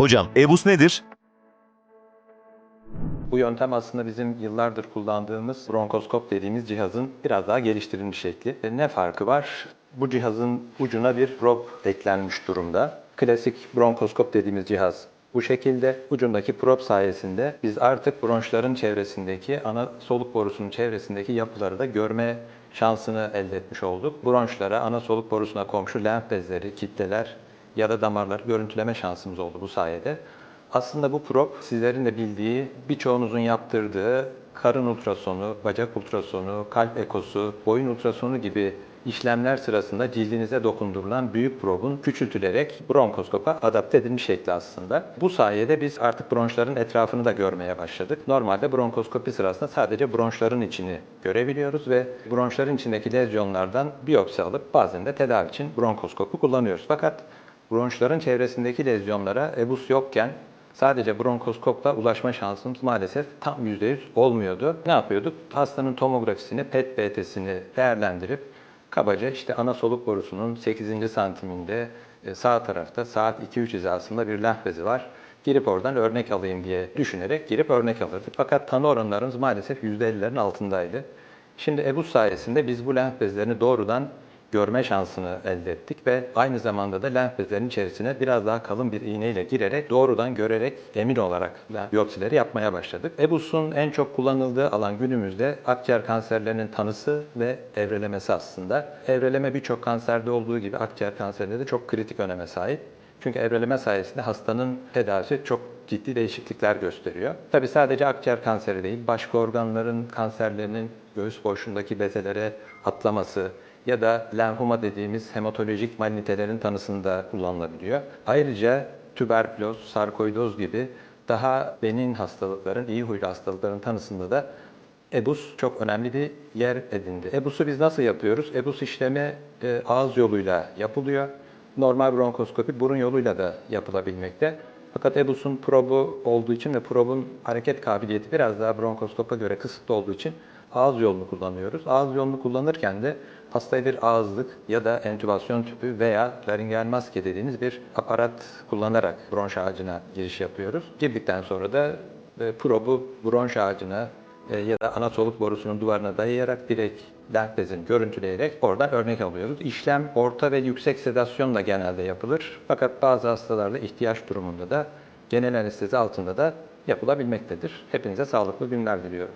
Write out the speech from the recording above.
Hocam, EBUS nedir? Bu yöntem aslında bizim yıllardır kullandığımız bronkoskop dediğimiz cihazın biraz daha geliştirilmiş şekli. E, Ne farkı var? Bu cihazın ucuna bir probe eklenmiş durumda. Klasik bronkoskop dediğimiz cihaz bu şekilde. Ucundaki probe sayesinde biz artık bronşların çevresindeki, ana soluk borusunun çevresindeki yapıları da görme şansını elde etmiş olduk. Bronşlara, ana soluk borusuna komşu lenf bezleri, kitleler ya da damarları görüntüleme şansımız oldu bu sayede. Aslında bu prop sizlerin de bildiği birçoğunuzun yaptırdığı karın ultrasonu, bacak ultrasonu, kalp ekosu, boyun ultrasonu gibi işlemler sırasında cildinize dokundurulan büyük probun küçültülerek bronkoskopa adapte edilmiş şekli aslında. Bu sayede biz artık bronşların etrafını da görmeye başladık. Normalde bronkoskopi sırasında sadece bronşların içini görebiliyoruz ve bronşların içindeki lezyonlardan biyopsi alıp bazen de tedavi için bronkoskopu kullanıyoruz. Fakat bronşların çevresindeki lezyonlara EBUS yokken Sadece bronkoskopla ulaşma şansımız maalesef tam %100 olmuyordu. Ne yapıyorduk? Hastanın tomografisini, PET BT'sini değerlendirip kabaca işte ana soluk borusunun 8. santiminde e, sağ tarafta saat 2-3 hizasında bir lenf bezi var. Girip oradan örnek alayım diye düşünerek girip örnek alırdık. Fakat tanı oranlarımız maalesef %50'lerin altındaydı. Şimdi EBUS sayesinde biz bu lenf bezlerini doğrudan görme şansını elde ettik ve aynı zamanda da lenf bezlerinin içerisine biraz daha kalın bir iğneyle girerek doğrudan görerek emin olarak biyopsileri yapmaya başladık. EBUS'un en çok kullanıldığı alan günümüzde akciğer kanserlerinin tanısı ve evrelemesi aslında. Evreleme birçok kanserde olduğu gibi akciğer kanserinde de çok kritik öneme sahip. Çünkü evreleme sayesinde hastanın tedavisi çok ciddi değişiklikler gösteriyor. Tabi sadece akciğer kanseri değil, başka organların kanserlerinin göğüs boşluğundaki bezelere atlaması, ya da lenfoma dediğimiz hematolojik malignitelerin tanısında kullanılabiliyor. Ayrıca tüberküloz, sarkoidoz gibi daha benin hastalıkların, iyi huylu hastalıkların tanısında da EBUS çok önemli bir yer edindi. EBUS'u biz nasıl yapıyoruz? EBUS işlemi e, ağız yoluyla yapılıyor. Normal bronkoskopi burun yoluyla da yapılabilmekte. Fakat EBUS'un probu olduğu için ve probun hareket kabiliyeti biraz daha bronkoskopa göre kısıtlı olduğu için ağız yolunu kullanıyoruz. Ağız yolunu kullanırken de hastaya bir ağızlık ya da entübasyon tüpü veya laringeal maske dediğimiz bir aparat kullanarak bronş ağacına giriş yapıyoruz. Girdikten sonra da e, probu bronş ağacına ya da ana soluk borusunun duvarına dayayarak direkt lenf bezini görüntüleyerek oradan örnek alıyoruz. İşlem orta ve yüksek sedasyonla genelde yapılır. Fakat bazı hastalarda ihtiyaç durumunda da genel anestezi altında da yapılabilmektedir. Hepinize sağlıklı günler diliyorum.